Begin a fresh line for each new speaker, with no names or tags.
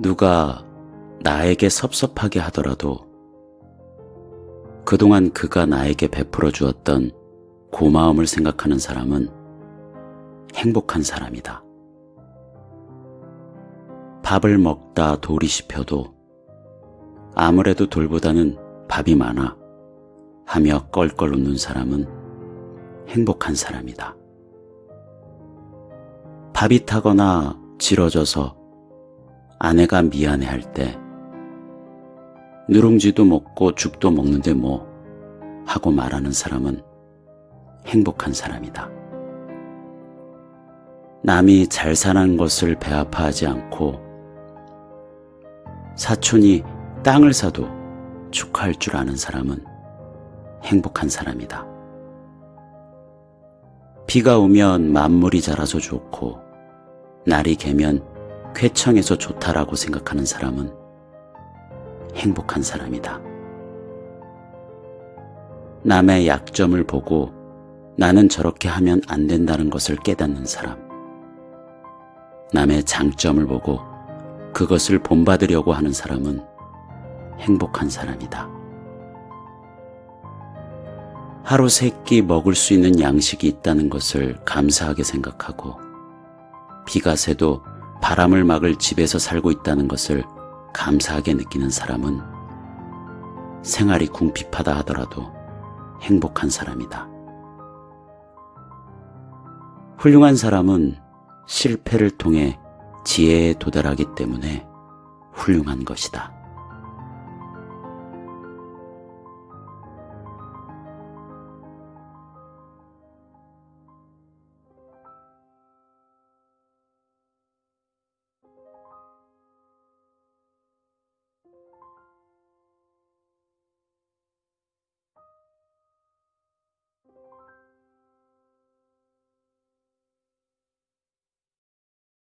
누가 나에게 섭섭하게 하더라도 그동안 그가 나에게 베풀어 주었던 고마움을 생각하는 사람은 행복한 사람이다. 밥을 먹다 돌이 씹혀도 아무래도 돌보다는 밥이 많아 하며 껄껄 웃는 사람은 행복한 사람이다. 밥이 타거나 질어져서 아내가 미안해 할 때 누룽지도 먹고 죽도 먹는데 뭐 하고 말하는 사람은 행복한 사람이다. 남이 잘 사는 것을 배아파하지 않고 사촌이 땅을 사도 축하할 줄 아는 사람은 행복한 사람이다. 비가 오면 만물이 자라서 좋고 날이 개면 쾌청해서 좋다라고 생각하는 사람은 행복한 사람이다. 남의 약점을 보고 나는 저렇게 하면 안 된다는 것을 깨닫는 사람. 남의 장점을 보고 그것을 본받으려고 하는 사람은 행복한 사람이다. 하루 세 끼 먹을 수 있는 양식이 있다는 것을 감사하게 생각하고 비가 새도 바람을 막을 집에서 살고 있다는 것을 감사하게 느끼는 사람은 생활이 궁핍하다 하더라도 행복한 사람이다. 훌륭한 사람은 실패를 통해 지혜에 도달하기 때문에 훌륭한 것이다.